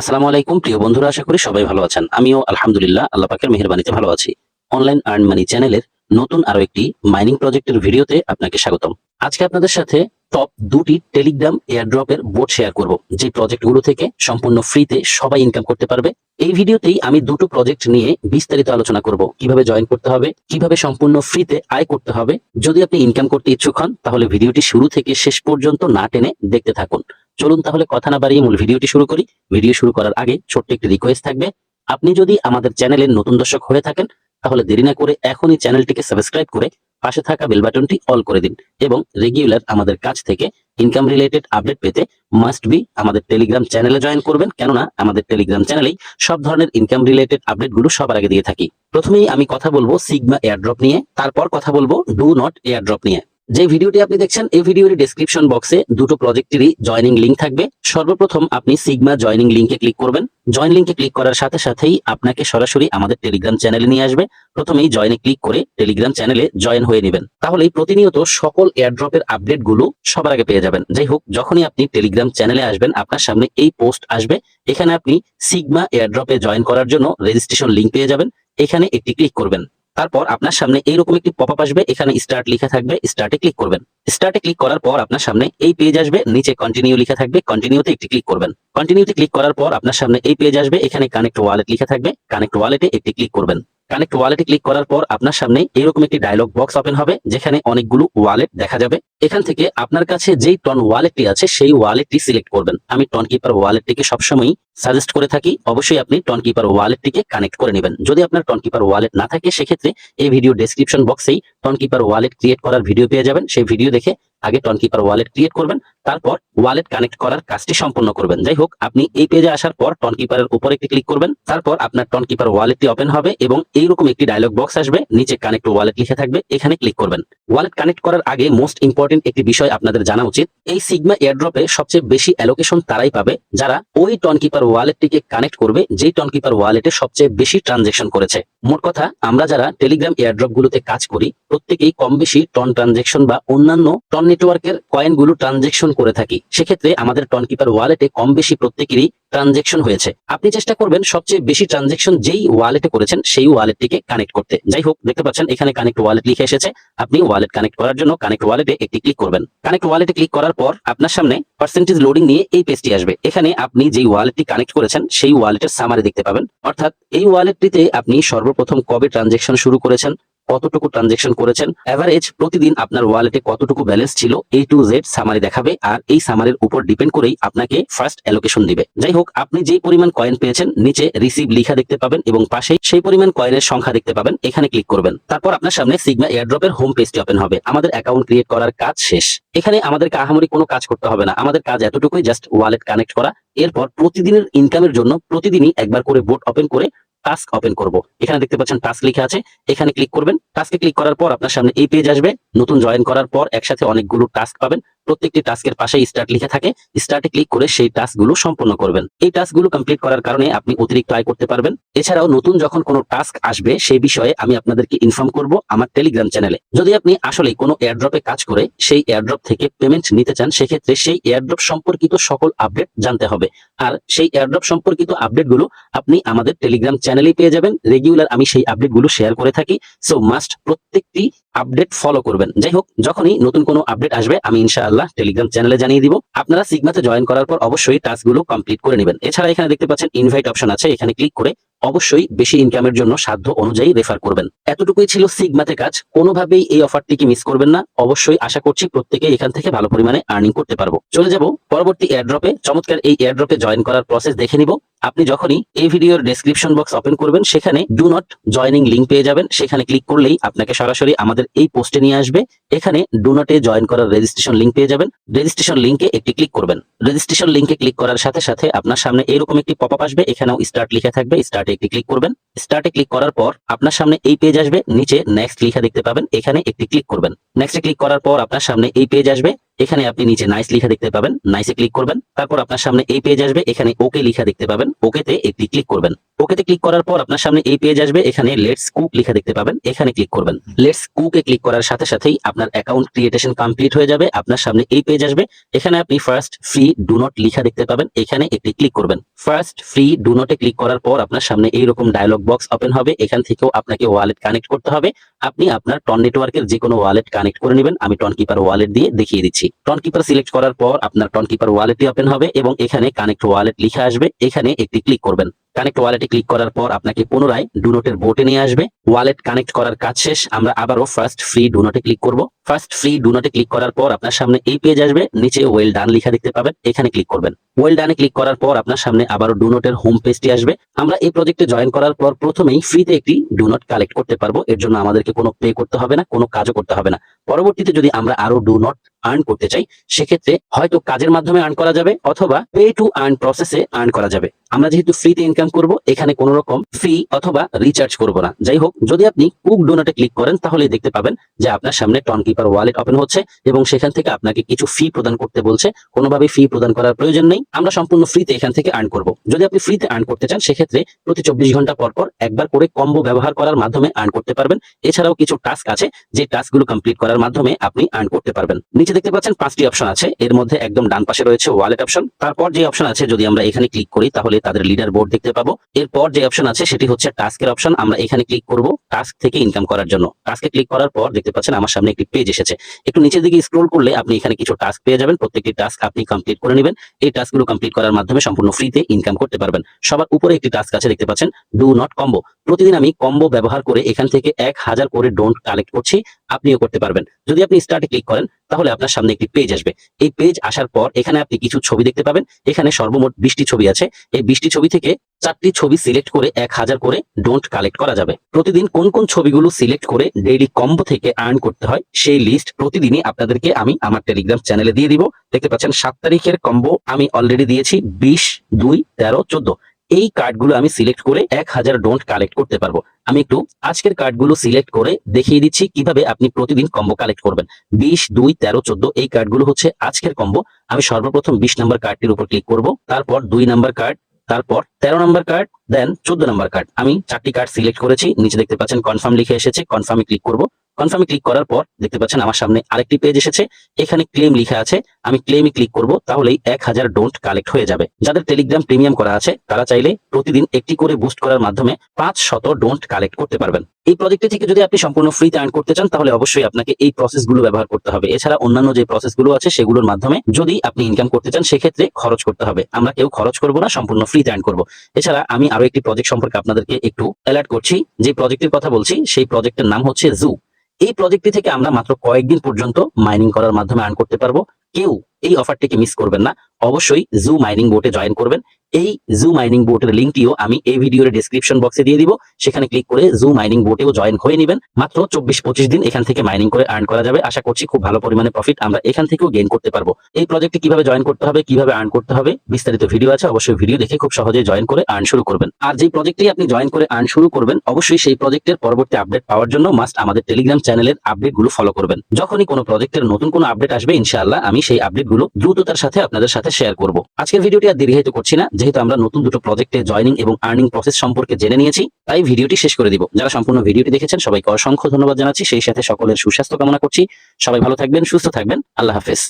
আসসালামু আলাইকুম, প্রিয় বন্ধুরা, আশা করি সবাই ভালো আছেন। আমিও আলহামদুলিল্লাহ আল্লাহ পাকের মেহেরবানিতে ভালো আছি। অনলাইন আর্ন মানি চ্যানেলের নতুন আরও একটি মাইনিং প্রজেক্টের ভিডিওতে আপনাকে স্বাগতম। আজকে আপনাদের সাথে টপ দুটি টেলিগ্রাম এয়ারড্রপের বোর্ড শেয়ার করব। যে প্রজেক্টগুলো থেকে সম্পূর্ণ ফ্রিতে সবাই ইনকাম করতে পারবে। এই ভিডিওতেই আমি দুটো প্রজেক্ট নিয়ে বিস্তারিত আলোচনা করব। কীভাবে জয়েন করতে হবে, কীভাবে সম্পূর্ণ ফ্রিতে আয় করতে হবে। যদি আপনি ইনকাম করতে ইচ্ছুক হন, তাহলে ভিডিওটি শুরু থেকে শেষ পর্যন্ত না টেনে দেখতে থাকুন। চলুন তাহলে কথা না বাড়িয়ে মূল ভিডিওটি শুরু করি। ভিডিও শুরু করার আগে ছোট্ট একটি রিকোয়েস্ট থাকবে। আপনি যদি আমাদের চ্যানেলের নতুন দর্শক হয়ে থাকেন, তাহলে দেরি না করে এখনই চ্যানেলটিকে সাবস্ক্রাইব করে পাশে থাকা বেল বাটনটি অল করে দিন এবং রেগুলার আমাদের কাছ থেকে ইনকাম রিলেটেড আপডেট পেতে মাস্ট বি আমাদের টেলিগ্রাম চ্যানেলে জয়েন করবেন। কেননা, আমাদের টেলিগ্রাম চ্যানেলেই সব ধরনের ইনকাম রিলেটেড আপডেটগুলো সবার আগে দিয়ে থাকি। প্রথমেই আমি কথা বলব সিগমা এয়ারড্রপ নিয়ে, তারপর কথা বলব ডু নট এয়ারড্রপ নিয়ে। যে ভিডিওটি আপনি দেখছেন, এই ভিডিওর ডেসক্রিপশন বক্সে দুটো প্রজেক্টেরই জয়নিং লিংক থাকবে। সর্বপ্রথম আপনি সিগমা জয়নিং লিংকে ক্লিক করবেন। জয়েন লিংকে ক্লিক করার সাথে সাথেই আপনাকে সরাসরি আমাদের টেলিগ্রাম চ্যানেলে নিয়ে আসবে। প্রথমেই জয়েনে ক্লিক করে টেলিগ্রাম চ্যানেলে জয়েন হয়ে নেবেন। তাহলেই প্রতিনিয়ত সকল এয়ারড্রপের আপডেটগুলো সবার আগে পেয়ে যাবেন। যাই হোক, যখনই আপনি টেলিগ্রাম চ্যানেলে আসবেন, আপনার সামনে এই পোস্ট আসবে। এখানে আপনি সিগমা এয়ারড্রপে জয়েন করার জন্য রেজিস্ট্রেশন লিংক পেয়ে যাবেন। এখানে একটি ক্লিক করবেন। তারপর আপনার সামনে এইরকম একটি পপ আপ আসবে, এখানে স্টার্ট লেখা থাকবে স্টার্টে ক্লিক করবেন। স্টার্টে ক্লিক করার পর আপনার সামনে এই পেজ আসবে, নিচে কন্টিনিউ লেখা থাকবে কন্টিনিউতে একটি ক্লিক করবেন। কন্টিনিউতে ক্লিক করার পর আপনার সামনে এই পেজ আসবে, এখানে কানেক্ট ওয়ালেট লেখা থাকবে কানেক্ট ওয়ালেটে একটি ক্লিক করবেন। কানেক্ট ওয়ালেটে ক্লিক করার পর আপনার সামনে এরকম একটি ডায়লগ বক্স ওপেন হবে, যেখানে অনেকগুলো ওয়ালেট দেখা যাবে। এখান থেকে আপনার কাছে যেই টন ওয়ালেটটি আছে, সেই ওয়ালেটটি সিলেক্ট করবেন। আমি টন কিপার ওয়ালেটটিকে সবসময় সাজেস্ট করে থাকি, অবশ্যই আপনি টন কিপার ওয়ালেটটিকে কানেক্ট করে নেবেন। যদি আপনার টন কিপার ওয়ালেট না থাকে, সেক্ষেত্রে এই ভিডিও ডেসক্রিপশন বক্সেই টন কিপার ওয়ালেট ক্রিয়েট করার ভিডিও পেয়ে যাবেন। সেই ভিডিও দেখে আগে টন কিপার ওয়ালেট ক্রিয়েট করবেন, তারপর ওয়ালেট কানেক্ট করার কাজটি সম্পন্ন করবেন। যাই হোক, আপনি এই পেজে আসার পর টন কিপারের উপর একটি ক্লিক করবেন, তারপর আপনার টন কিপার ওয়ালেটটি ওপেন হবে এবং এইরকম একটি ডায়লগ বক্স আসবে, নিচে কানেক্ট ওয়ালেট লিখে থাকবে, এখানে ক্লিক করবেন। ওয়ালেট কানেক্ট করার আগে মোস্ট ইম্পর্টেন্ট একটি বিষয় আপনাদের জানা উচিত, এই সিগমা এয়ারড্রপে সবচেয়ে বেশি অ্যালোকেশন তারাই পাবে, যারা ওই টন কিপার ওয়ালেটটিকে কানেক্ট করবে, যেই টন কিপার ওয়ালেটে সবচেয়ে বেশি ট্রানজেকশন করেছে। মোট কথা, আমরা যারা টেলিগ্রাম এয়ারড্রপ গুলোতে কাজ করি, প্রত্যেকেই কম বেশি টন ট্রানজেকশন বা অন্যান্য টন নেটওয়ার্কের কয়েনগুলো ট্রানজেকশন করে থাকি। সেক্ষেত্রে আমাদের টন কিপার ওয়ালেটে কম বেশি প্রত্যেকেরই ট্রানজেকশন হয়েছে। আপনি চেষ্টা করবেন সবচেয়ে বেশি ট্রানজেকশন যেই ওয়ালেটে করেছেন, সেই ওয়ালেটটিকে কানেক্ট করতে। যাই হোক, দেখতে পাচ্ছেন, এখানে কানেক্ট ওয়ালেট লিখে এসেছে। আপনি ওয়ালেট কানেক্ট করার জন্য কানেক্ট ওয়ালেটে একটি ক্লিক করবেন। কানেক্ট ওয়ালেটে ক্লিক করার পর আপনার সামনে পার্সেন্টেজ লোডিং নিয়ে এই পেজটি আসবে। এখানে আপনি যেই ওয়ালেটটি কানেক্ট করেছেন, সেই ওয়ালেটের সামারি দেখতে পাবেন। অর্থাৎ এই ওয়ালেটটিতে আপনি সর্বপ্রথম কবে ট্রানজেকশন শুরু করেছেন কতটুকু ট্রানজেকশন করেছেন? এভারেজ প্রতিদিন আপনার ওয়ালেটে কতটুকু ব্যালেন্স ছিল? এই টু জেড সামারি দেখাবে আর এই সামারির উপর ডিপেন্ড করেই আপনাকে ফার্স্ট অ্যালোকেশন দিবে। যাই হোক, আপনি যেই পরিমাণ কয়েন পেয়েছেন, নিচে রিসিভ লিখা দেখতে পাবেন এবং পাশেই সেই পরিমাণ কয়েনের সংখ্যা দেখতে পাবেন। এখানে ক্লিক করবেন। তারপর আপনার সামনে সিগমা এয়ারড্রপের হোম পেজটি ওপেন হবে। আমাদের অ্যাকাউন্ট ক্রিয়েট করার কাজ শেষ। এখানে আমাদেরকে আহামরি কোনো কাজ করতে হবে না। আমাদের কাজ এতটুকুই জাস্ট ওয়ালেট কানেক্ট করা। এরপর প্রতিদিনের ইনকামের জন্য প্রতিদিনই একবার করে বোট ওপেন করে টাস্ক ওপেন করব। এখানে দেখতে পাচ্ছেন টাস্ক লিখে আছে। এখানে ক্লিক করবেন। টাস্কে ক্লিক করার পর আপনার সামনে এই পেজ আসবে। নতুন জয়েন করার পর একসাথে অনেকগুলো টাস্ক পাবেন। প্রত্যেকটি টাস্কের পাশে স্টার্ট লিখে থাকে। স্টার্টে ক্লিক করে সেই টাস্কগুলো সম্পন্ন করবেন। এই টাস্কগুলো কমপ্লিট করার কারণে আপনি অতিরিক্ত আয় করতে পারবেন। এছাড়াও নতুন যখন কোনো টাস্ক আসবে, সেই বিষয়ে আমি আপনাদেরকে ইনফর্ম করব আমার টেলিগ্রাম চ্যানেলে যদি আপনি আসলে কোনো এয়ারড্রপে কাজ করে, সেই এয়ারড্রপ থেকে পেমেন্ট নিতে চান, সেক্ষেত্রে সেই এয়ারড্রপ সম্পর্কিত সকল আপডেট জানতে হবে। আর সেই এয়ারড্রপ সম্পর্কিত আপডেটগুলো আপনি আমাদের টেলিগ্রাম চ্যানেলেই পেয়ে যাবেন। রেগুলার আমি সেই আপডেটগুলো শেয়ার করে থাকি। সো মাস্ট প্রত্যেকটি আপডেট ফলো করবেন। যাই হোক, যখনই নতুন কোনো আপডেট আসবে, আমি ইনশাআল্লাহ টেলিগ্রাম চ্যানেলে জানিয়ে দিব। আপনারা সিগমাতে জয়েন করার পর অবশ্যই টাস্কগুলো কমপ্লিট করে নেবেন। এছাড়া এখানে দেখতে পাচ্ছেন ইনভাইট অপশন আছে, এখানে ক্লিক করে অবশ্যই বেশি ইনকামের জন্য সাধ্য অনুযায়ী রেফার করবেন। এতটুকুই ছিল সিগমাতে কাজ। কোনোভাবেই এই অফারটিকে মিস করবেন না। অবশ্যই আশা করছি প্রত্যেকে এখান থেকে ভালো পরিমাণে আর্নিং করতে পারব। চলে যাব পরবর্তী এয়ারড্রপে চমৎকার এই এয়ারড্রপে জয়েন করার প্রসেস দেখে নিব। আপনি যখনই এই ভিডিওর ডেসক্রিপশন বক্স ওপেন করবেন, সেখানে ডু নট জয়নিং লিংক পেয়ে যাবেন। সেখানে ক্লিক করলেই আপনাকে সরাসরি আমাদের এই পোস্টে নিয়ে আসবে। এখানে ডু নটে জয়েন করার রেজিস্ট্রেশন লিংক পেয়ে যাবেন। রেজিস্ট্রেশন লিংকে একটি ক্লিক করবেন। রেজিস্ট্রেশন লিংকে ক্লিক করার সাথে সাথে আপনার সামনে এরকম একটি পপ আপ আসবে। এখানেও স্টার্ট লিখে থাকবে। স্টার্টে একটি ক্লিক করবেন। স্টার্টে ক্লিক করার পর আপনার সামনে এই পেজ আসবে। নিচে নেক্সট লিখা দেখতে পাবেন। এখানে একটি ক্লিক করবেন। নেক্সটে ক্লিক করার পর আপনার সামনে এই পেজ আসবে। এখানে আপনি নিচে নাইস লিখা দেখতে পাবেন। নাইসে ক্লিক করবেন। তারপর আপনার সামনে এই পেজ আসবে। এখানে ওকে লিখা দেখতে পাবেন। ওকেতে একটি ক্লিক করবেন। ওকেতে ক্লিক করার পর আপনার সামনে এই পেজ আসবে। এখানে লেটস কুক লিখা দেখতে পাবেন। এখানে ক্লিক করবেন। লেটস কুকে ক্লিক করার সাথে সাথেই আপনার অ্যাকাউন্ট ক্রিয়েটেশন কমপ্লিট হয়ে যাবে। আপনার সামনে এই পেজ আসবে। এখানে আপনি ফার্স্ট ফ্রি ডু নট লিখা দেখতে পাবেন। এখানে একটি ক্লিক করবেন। ফার্স্ট ফ্রি ডু নটে ক্লিক করার পর আপনার সামনে এইরকম ডায়লগ বক্স ওপেন হবে। এখান থেকেও আপনাকে ওয়ালেট কানেক্ট করতে হবে। আপনি আপনার টন নেটওয়ার্কের যে কোনো ওয়ালেট কানেক্ট করে নেবেন। আমি টন কিপার ওয়ালেট দিয়ে দেখিয়ে দিচ্ছি। টন কিপার সিলেক্ট করার পর আপনার টন কিপার ওয়ালেটটি ওপেন হবে এবং এখানে কানেক্ট ওয়ালেট লিখে আসবে। এখানে একটি ক্লিক করবেন। কানেক্ট ওয়ালেটে ক্লিক করার পর আপনাকে পুনরায় ডুনোটের বোটে নিয়ে আসবে। ওয়ালেট কানেক্ট করার কাজ শেষ। আমরা আবারও ফার্স্ট ফ্রি ডুনোটে ক্লিক করব। ফার্স্ট ফ্রি ডুনোটে ক্লিক করার পর আপনার সামনে এই পেজ আসবে। নিচে ওয়েল ডান লেখা দেখতে পাবেন। এখানে ক্লিক করবেন। ওয়েল ডানে ক্লিক করার পর আপনার সামনে আবারও ডুনোটের হোম পেজটি আসবে। আমরা এই প্রজেক্টে জয়েন করার পর প্রথমেই ফ্রিতে একটি ডুনোট কালেক্ট করতে পারব। এর জন্য আমাদেরকে কোনো পে করতে হবে না, কোনো কাজও করতে হবে না। পরবর্তীতে যদি আমরা আরও ডু নট আর্ন করতে চাই, সেক্ষেত্রে হয়তো কাজের মাধ্যমে আর্ন করা যাবে অথবা পে টু আর্ন প্রসেসে আর্ন করা যাবে। আমরা যেহেতু ফ্রিতে ইনকাম করব, এখানে কোনো রকম ফি অথবা রিচার্জ করব না। যাই হোক, যদি আপনি কুক ডোনাটে ক্লিক করেন তাহলে দেখতে পাবেন যে আপনার সামনে টন কিপার ওয়ালেট ওপেন হচ্ছে এবং সেখান থেকে আপনাকে কিছু ফি প্রদান করতে বলছে। কোনোভাবে ফি প্রদান করার প্রয়োজন নেই। আমরা সম্পূর্ণ ফ্রিতে এখান থেকে আর্ন করব। যদি আপনি ফ্রিতে আর্ন করতে চান, সেক্ষেত্রে প্রতি চব্বিশ ঘণ্টা পর পর একবার করে কম্বো ব্যবহার করার মাধ্যমে আর্ন করতে পারবেন। এছাড়াও কিছু টাস্ক আছে, যে টাস্কগুলো কমপ্লিট করার মাধ্যমে আপনি আর্ন করতে পারবেন। নিচে দেখতে পাচ্ছেন পাঁচটি অপশন আছে। এর মধ্যে একদম ডান পাশে রয়েছে ওয়ালেট অপশন তারপর যে অপশন আছে, যদি আমরা এখানে ক্লিক করি, তাহলে তাদের লিডার বোর্ড দেখতে পাবো। এরপর যে অপশন আছে, সেটি হচ্ছে টাস্কের অপশন আমরা এখানে ক্লিক করব টাস্ক থেকে ইনকাম করার জন্য। টাস্কে ক্লিক করার পর দেখতে পাচ্ছেন আমার সামনে একটি পেজ এসেছে। একটু নিচের দিকে স্ক্রোল করলে আপনি এখানে কিছু টাস্ক পেয়ে যাবেন। প্রত্যেকটি টাস্ক আপনি কমপ্লিট করে নেবেন। এই টাস্কগুলো কমপ্লিট করার মাধ্যমে সম্পূর্ণ ফ্রিতে ইনকাম করতে পারবেন। সবার উপরে একটি টাস্ক আছে, দেখতে পাচ্ছেন ডু নট কম্বো প্রতিদিন আমি কম্বো ব্যবহার করে এখান থেকে এক হাজার করে ডোন্ট কালেক্ট করছি, আপনিও করতে পারবেন। যদি আপনি স্টার্টে ক্লিক করেন, তাহলে আপনার সামনে একটি পেজ আসবে। এই পেজ আসার পর এখানে আপনি কিছু ছবি দেখতে পাবেন। এখানে সর্বমোট বিশটি ছবি আছে। এই বিশটি ছবি থেকে চারটি ছবি সিলেক্ট করে এক হাজার করে ডোন্ট কালেক্ট করা যাবে। প্রতিদিন কোন কোন ছবিগুলো সিলেক্ট করে ডেইলি কম্বো থেকে আর্ন করতে হয়, সেই লিস্ট প্রতিদিনই আপনাদেরকে আমি আমার টেলিগ্রাম চ্যানেলে দিয়ে দিব। দেখতে পাচ্ছেন, সাত তারিখের কম্বো আমি অলরেডি দিয়েছি, বিশ, দুই, তেরো, চোদ্দ। এই কার্ডগুলো আমি সিলেক্ট করে এক হাজার ডোন্ট কালেক্ট করতে পারব। আমি একটু আজকের কার্ডগুলো সিলেক্ট করে দেখিয়ে দিচ্ছি কীভাবে আপনি প্রতিদিন কম্বো কালেক্ট করবেন। বিশ, দুই, তেরো, চোদ্দ, এই কার্ডগুলো হচ্ছে আজকের কম্বো আমি সর্বপ্রথম বিশ নাম্বার কার্ডটির উপর ক্লিক করব, তারপর দুই নাম্বার কার্ড তারপর তেরো নাম্বার কার্ড দেন চোদ্দ নম্বর কার্ড আমি চারটি কার্ড সিলেক্ট করেছি, নিচে দেখতে পাচ্ছেন কনফার্ম লিখে এসেছে কনফার্মে ক্লিক করব। কনফার্মে ক্লিক করার পর দেখতে পাচ্ছেন আমার সামনে আরেকটি পেজ এসেছে। এখানে ক্লেম লিখা আছে। আমি ক্লেমে ক্লিক করব, তাহলেই এক হাজার ডোন্ট কালেক্ট হয়ে যাবে। যাদের টেলিগ্রাম প্রিমিয়াম করা আছে, তারা চাইলে প্রতিদিন একটি করে বুস্ট করার মাধ্যমে পাঁচ শত ডোন্ট কালেক্ট করতে পারবেন। এই প্রজেক্টটি থেকে যদি আপনি সম্পূর্ণ ফ্রিতে আর্ন করতে চান, তাহলে অবশ্যই আপনাকে এই প্রসেসগুলো ব্যবহার করতে হবে। এছাড়া অন্যান্য যে প্রসেসগুলো আছে, সেগুলোর মাধ্যমে যদি আপনি ইনকাম করতে চান, সেক্ষেত্রে খরচ করতে হবে। আমরা কেউ খরচ করব না, সম্পূর্ণ ফ্রিতে আর্ন করব। এছাড়া আমি আরও একটি প্রজেক্ট সম্পর্কে আপনাদেরকে একটু অ্যালার্ট করছি। যে প্রজেক্টের কথা বলছি, সেই প্রজেক্টের নাম হচ্ছে জু এই প্রজেক্টটি থেকে আমরা মাত্র কয়েকদিন পর্যন্ত মাইনিং করার মাধ্যমে আর্ন করতে পারব। কেউ এই অফারটিকে মিস করবেন না। অবশ্যই জু মাইনিং বোটে জয়েন করবেন। এই জু মাইনিং বোটের লিঙ্কটিও আমি এই ভিডিওর ডেসক্রিপশন বক্সে দিয়ে দিব। সেখানে ক্লিক করে জু মাইনিং বোটেও জয়েন হয়ে নেবেন। মাত্র চব্বিশ পঁচিশ দিন এখান থেকে মাইনিং করে আর্ন করা যাবে। আশা করছি খুব ভালো পরিমাণে প্রফিট আমরা এখান থেকেও গেইন করতে পারব। এই প্রজেক্টে কীভাবে জয়েন করতে হবে, কীভাবে আর্ন করতে হবে, বিস্তারিত ভিডিও আছে, অবশ্যই ভিডিও দেখে খুব সহজে জয়েন করে আর্ন শুরু করবেন। আর যে প্রজেক্টটি আপনি জয়েন করে আর্ন শুরু করবেন, অবশ্যই সেই প্রজেক্টের পরবর্তী আপডেট পাওয়ার জন্য মাস্ট আমাদের টেলিগ্রাম চ্যানেলের আপডেটগুলো ফলো করবেন। যখনই কোনো প্রজেক্টের নতুন কোনো আপডেট আসবে, ইনশাআল্লাহ আমি সেই আপডেটগুলো দ্রুততার সাথে আপনাদের সাথে শেয়ার করব। আজকের ভিডিওটি আর দীর্ঘায়িত করছি না। যেহেতু আমরা নতুন দুটো প্রজেক্টে জয়নিং এবং আর্নিং প্রসেস সম্পর্কে জেনে নিয়েছি, তাই ভিডিওটি শেষ করে দিব। যারা সম্পূর্ণ ভিডিওটি দেখেছেন, সবাইকে অসংখ্য ধন্যবাদ জানাচ্ছি। সেই সাথে সকলের সুস্বাস্থ্য কামনা করছি। সবাই ভালো থাকবেন, সুস্থ থাকবেন। আল্লাহ হাফেজ।